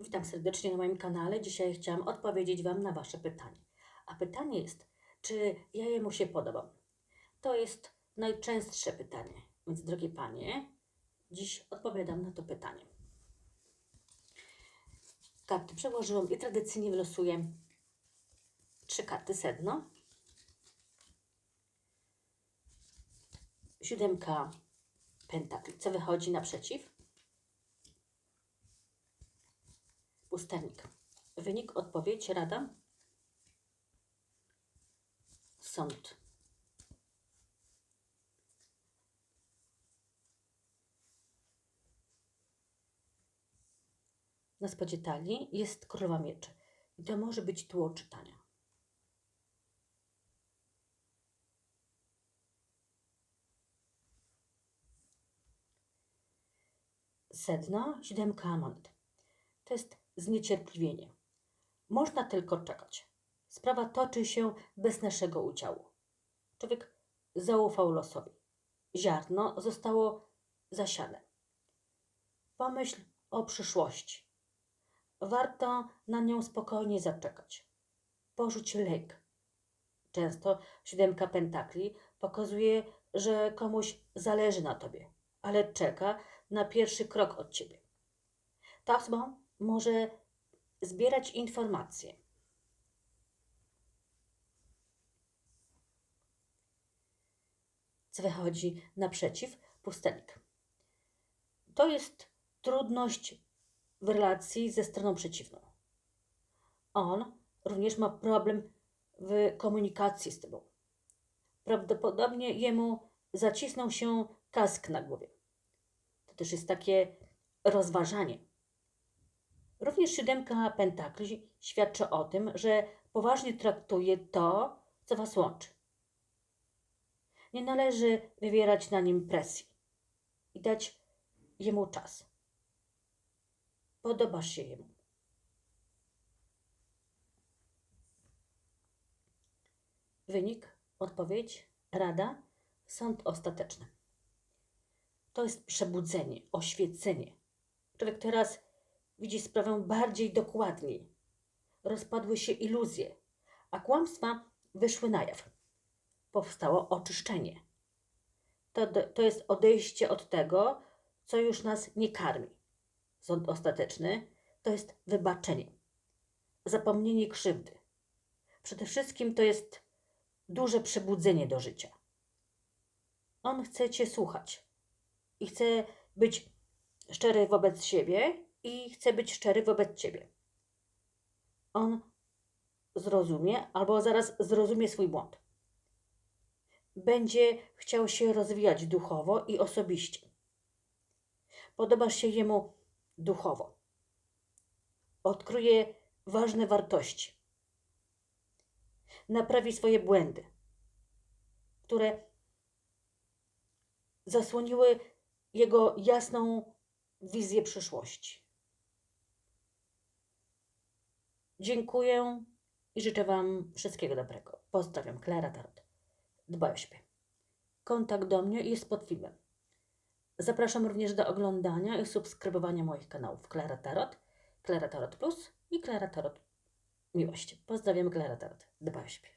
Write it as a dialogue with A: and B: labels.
A: Witam serdecznie na moim kanale. Dzisiaj chciałam odpowiedzieć Wam na Wasze pytanie. A pytanie jest, czy ja jemu się podobam? To jest najczęstsze pytanie. Więc, drogie panie, dziś odpowiadam na to pytanie. Karty przełożyłam i tradycyjnie wylosuję trzy karty sedno. Siódemka pentakli. Co wychodzi naprzeciw? Pustelnik. Wynik, odpowiedź, rada? Sąd. Na spodzie talii jest królowa mieczy. I to może być tło czytania. Sedno, siódemka monet. To jest zniecierpliwienie. Można tylko czekać. Sprawa toczy się bez naszego udziału. Człowiek zaufał losowi. Ziarno zostało zasiane. Pomyśl o przyszłości. Warto na nią spokojnie zaczekać. Porzuć lęk. Często siódemka pentakli pokazuje, że komuś zależy na tobie, ale czeka na pierwszy krok od ciebie. Ta osoba może zbierać informacje. Wychodzi naprzeciw? Pustelnik. To jest trudność w relacji ze stroną przeciwną. On również ma problem w komunikacji z tobą. Prawdopodobnie jemu zacisnął się kask na głowie. To też jest takie rozważanie. Również siódemka pentakli świadczy o tym, że poważnie traktuje to, co was łączy. Nie należy wywierać na nim presji i dać jemu czas. Podobasz się jemu. Wynik, odpowiedź, rada, sąd ostateczny. To jest przebudzenie, oświecenie. Człowiek teraz widzi sprawę bardziej dokładniej. Rozpadły się iluzje, a kłamstwa wyszły na jaw. Powstało oczyszczenie. To, to jest odejście od tego, co już nas nie karmi. Sąd ostateczny to jest wybaczenie, zapomnienie krzywdy. Przede wszystkim to jest duże przebudzenie do życia. On chce Cię słuchać i chce być szczery wobec siebie i chce być szczery wobec Ciebie. On zrozumie albo zaraz zrozumie swój błąd. Będzie chciał się rozwijać duchowo i osobiście. Podobasz się jemu duchowo. Odkryje ważne wartości. Naprawi swoje błędy, które zasłoniły jego jasną wizję przyszłości. Dziękuję i życzę Wam wszystkiego dobrego. Pozdrawiam, Klara Tarot. Dbaj o siebie. Kontakt do mnie jest pod filmem. Zapraszam również do oglądania i subskrybowania moich kanałów Klara Tarot, Klara Tarot Plus i Klara Tarot Miłość. Pozdrawiam, Klara Tarot. Dbaj o siebie.